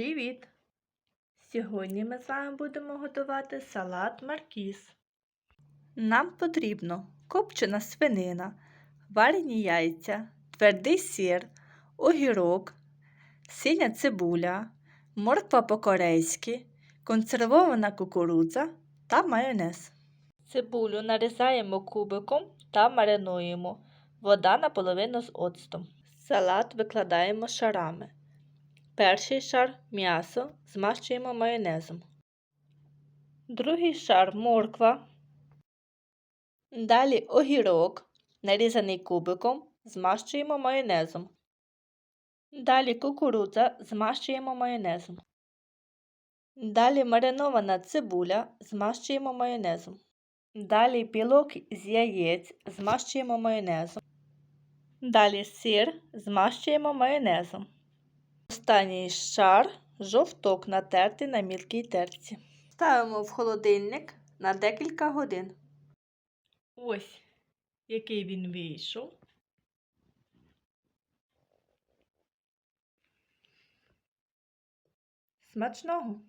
Привіт! Сьогодні ми з вами будемо готувати салат маркіз. Нам потрібно копчена свинина, варені яйця, твердий сир, огірок, синя цибуля, морква по-корейськи, консервована кукурудза та майонез. Цибулю нарізаємо кубиком та маринуємо. Вода наполовину з оцтом. Салат викладаємо шарами. Перший шар м'ясо змащуємо майонезом. Другий шар морква. Далі огірок, нарізаний кубиком, змащуємо майонезом. Далі кукурудза змащуємо майонезом. Далі маринована цибуля змащуємо майонезом. Далі білок з яєць змащуємо майонезом. Далі сир змащуємо майонезом. Останній шар жовток натертий на мілкій терці. Ставимо в холодильник на декілька годин. Ось який він вийшов. Смачного!